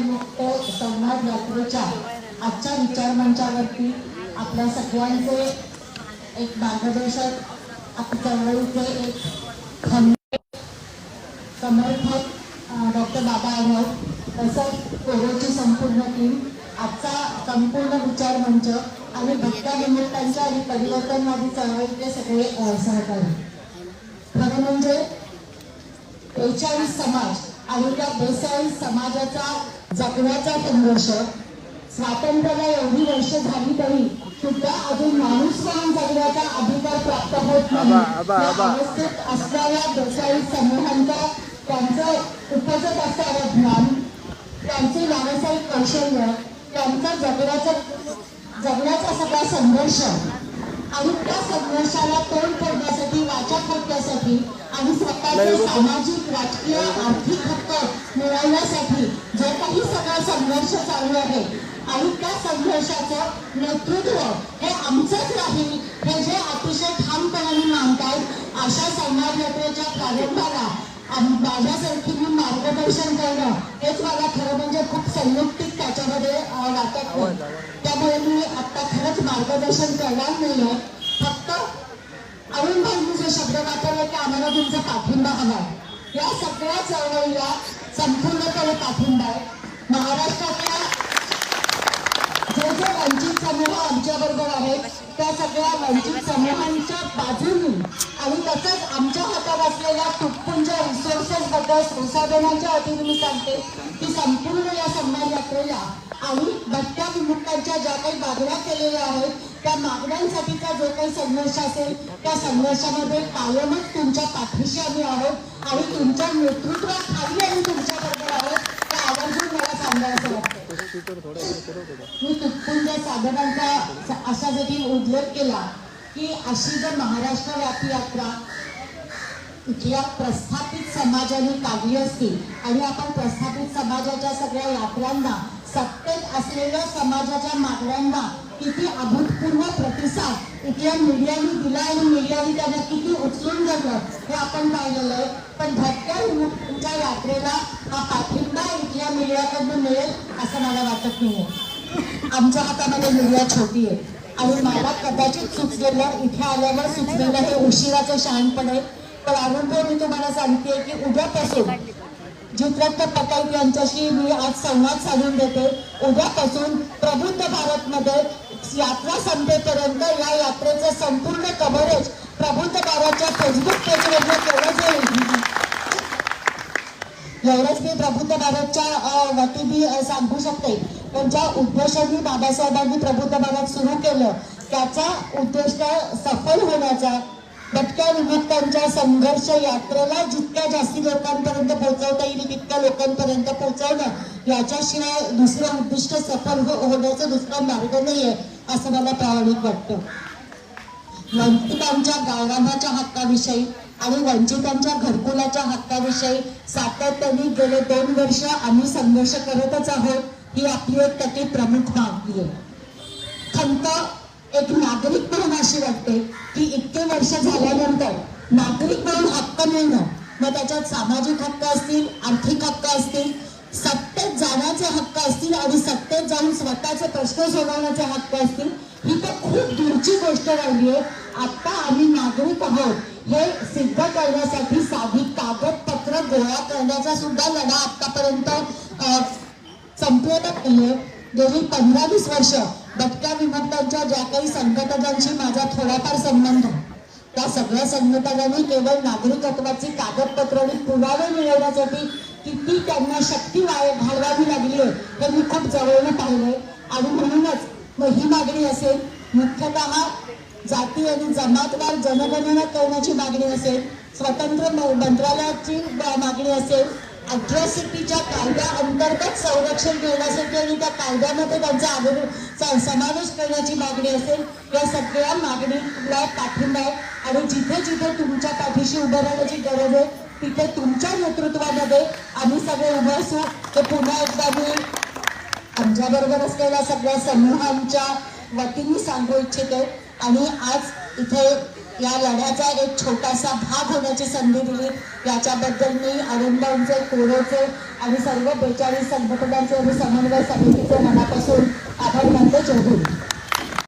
मुक्त संवाद यात्रेच्या आजच्या विचारमंचावरती आपल्या सगळ्यांचे एक मार्गदर्शक आपल्या चळवळीचे एक खंबे समर्थक डॉक्टर बाबा आढाव तसंच कोरोची संपूर्ण टीम आजचा संपूर्ण विचार मंच आणि भक्त्या निमित्तांच्या आणि परिवर्तनवादी चळवळीचे सगळे अ, सहकारी. खरं म्हणजे बेचाळीस समाज आणि त्या बेचाळीस समाजाचा जगण्याचा संघर्ष. स्वातंत्र्याला एवढी वर्ष झाली तरी सुद्धा अजून माणूस म्हणून जगण्याचा अधिकार प्राप्त होत नाही. अवस्थेत असणाऱ्या बेचाळीस समूहांचा त्यांचं उपजत असणारं ज्ञान त्यांचे व्यावसायिक कौशल्य त्यांचा जगण्याचा जगण्याचा सगळा संघर्ष आणि त्या संघर्षाला तोंड फोडण्यासाठी वाचा फोडण्यासाठी आणि स्वतःचे सामाजिक राजकीय संघर्ष चालू आहे. आणि त्या संघर्षाचं नेतृत्व हे आमचंच राहील. हे जे अतिशय ठामपणाने मानतात अशा संवाद यात्रेच्या प्रारंभाला माझ्यासारखी मी मार्गदर्शन करणं हेच मला खरं म्हणजे खूप संयुक्तिक त्याच्यामध्ये वाटत नाही. त्यामुळे मी आता खरंच मार्गदर्शन करणार नाहीये. फक्त अरुण भाईंनी जो शब्द वापरला की आम्हाला तुमचा पाठिंबा हवा या सगळ्या चळवळीला संपूर्णपणे पाठिंबा आहे. महाराष्ट्रातल्या जे जे वंचित समूह आमच्या बरोबर आहेत त्या सगळ्या वंचित समूहांच्या बाजूनी आणि तसंच आमच्या हातात असलेल्या तुटपुंच्या रिसोर्सेस बद्दल संसाधनांच्या वतीने मी सांगते की संपूर्ण या सन्मान यात्रेला आणि भटक्या विमुक्तांच्या ज्या काही मागण्या केलेल्या आहेत त्या मागण्यांसाठीचा जो काही संघर्ष असेल त्या संघर्षामध्ये कायमच तुमच्या पाठीशी आम्ही आहोत आणि तुमच्या नेतृत्वाखाली आम्ही तुमच्याबरोबर आहोत. मला सांगायचं वाटतं मी तुटपुंज साधनांचा साधकांचा असा जरी उल्लेख केला की अशी जर महाराष्ट्रव्यापी यात्रा इथल्या प्रस्थापित समाजाने काढली असती आणि आपण प्रस्थापित समाजाच्या सगळ्या यात्रांना सत्तेत असलेल्या समाजाच्या मागण्यांना किती अभूतपूर्व प्रतिसाद इथल्या मीडियाने दिला आणि मीडियाने त्यांना किती उचलून धरलं हे आपण पाहिलेलं आहे. पण भटकर विमुक्तीच्या यात्रेला हा पाठिंबा इथल्या मीडियाकडून मिळेल असं मला वाटत नाहीये. आमच्या हातामध्ये मीडिया छोटी आहे. आणि मला कदाचित सुचलेलं इथे आल्यावर सुचलेलं हे उशिराचं शहाणपण आहे. पण अनुभव मी तुम्हाला सांगते की उद्यापासून जितरत्न पटेल यांच्याशी मी आज संवाद साधून देते. उद्यापासून प्रबुद्ध भारतमध्ये यात्रा संपेपर्यंत या यात्रेचं संपूर्ण कव्हरेज प्रबुद्ध बाबाच्या फेसबुक पेजवरनं केलं जाईल. एवढंच मी प्रबुद्ध बाबाच्या वतीने सांगू शकते. पण ज्या उद्देशाने बाबासाहेबांनी प्रबुद्ध भारत सुरू केलं त्याचा उद्देश सफल होण्याचा. भटक्या विमुक्तांच्या संघर्ष यात्रेला जितक्या जास्ती लोकांपर्यंत पोहोचवता येईल तितक्या लोकांपर्यंत पोहोचवणं याच्याशिवाय दुसरं उद्दिष्ट सफल हो-, होण्याचा दुसरा मार्ग नाहीये. असं मला प्रामाणिक वाटतं. वंचितांच्या गावरानाच्या हक्काविषयी आणि वंचितांच्या घरकुलाच्या हक्काविषयी सातत्याने गेले दोन वर्ष आम्ही संघर्ष करतच आहोत ही आपली एक त्याची प्रमुख मागणी आहे. खंत एक नागरिक म्हणून अशी वाटते की इतके वर्ष झाल्यानंतर नागरिक म्हणून हक्क मिळणं मग त्याच्यात सामाजिक हक्क असतील आर्थिक हक्क असतील सत्तेत जाण्याचे हक्क असतील आणि सत्तेत जाऊन स्वतःचे प्रश्न सोडवण्याचे हक्क असतील ही तर खूप दूरची गोष्ट राहिली आहे आता आम्ही नागरिक आहोत. हे सिद्ध करण्यासाठी साधी कागदपत्र गोळा करण्याचा सुद्धा लढा आतापर्यंत अ, संपलेला नाहीये. गेली पंधरा वीस वर्ष भटक्या विभक्तांच्या ज्या काही संघटनांशी माझा थोडाफार संबंध त्या सगळ्या संघटनांनी केवळ नागरिकत्वाची कागदपत्र आणि पुरावे मिळवण्यासाठी किती त्यांना शक्ती वाय घालवावी लागली आहे हे मी खूप जवळनं पाहिलंय. आणि म्हणूनच मग ही मागणी असेल मुख्यतः जाती आणि जमातवार जनगणना करण्याची मागणी असेल स्वतंत्र म- मंत्रालयाची मागणी असेल अट्रॉसिटीच्या कायद्या अंतर्गत संरक्षण करण्यासाठी आणि त्या कायद्यामध्ये त्यांचा आदर समावेश करण्याची मागणी असेल या सगळ्या मागणीला पाठिंबा आहे. आणि जिथे जिथे तुमच्या पाठीशी उभं राहण्याची गरज आहे तिथे तुमच्या नेतृत्वामध्ये आम्ही सगळे उभं असू ते पुन्हा एकदा मी आमच्या बरोबर असलेल्या सगळ्या समूहांच्या वतीने सांगू इच्छिते. आणि आज इथे या लढ्याचा एक छोटासा भाग होण्याची संधी दिली. याच्याबद्दल मी अरुंदांचे कोरेचे आणि सर्व बेचाळीस संघटनांचे आणि समन्वय समितीचे मनापासून आभार मानते. चौधरी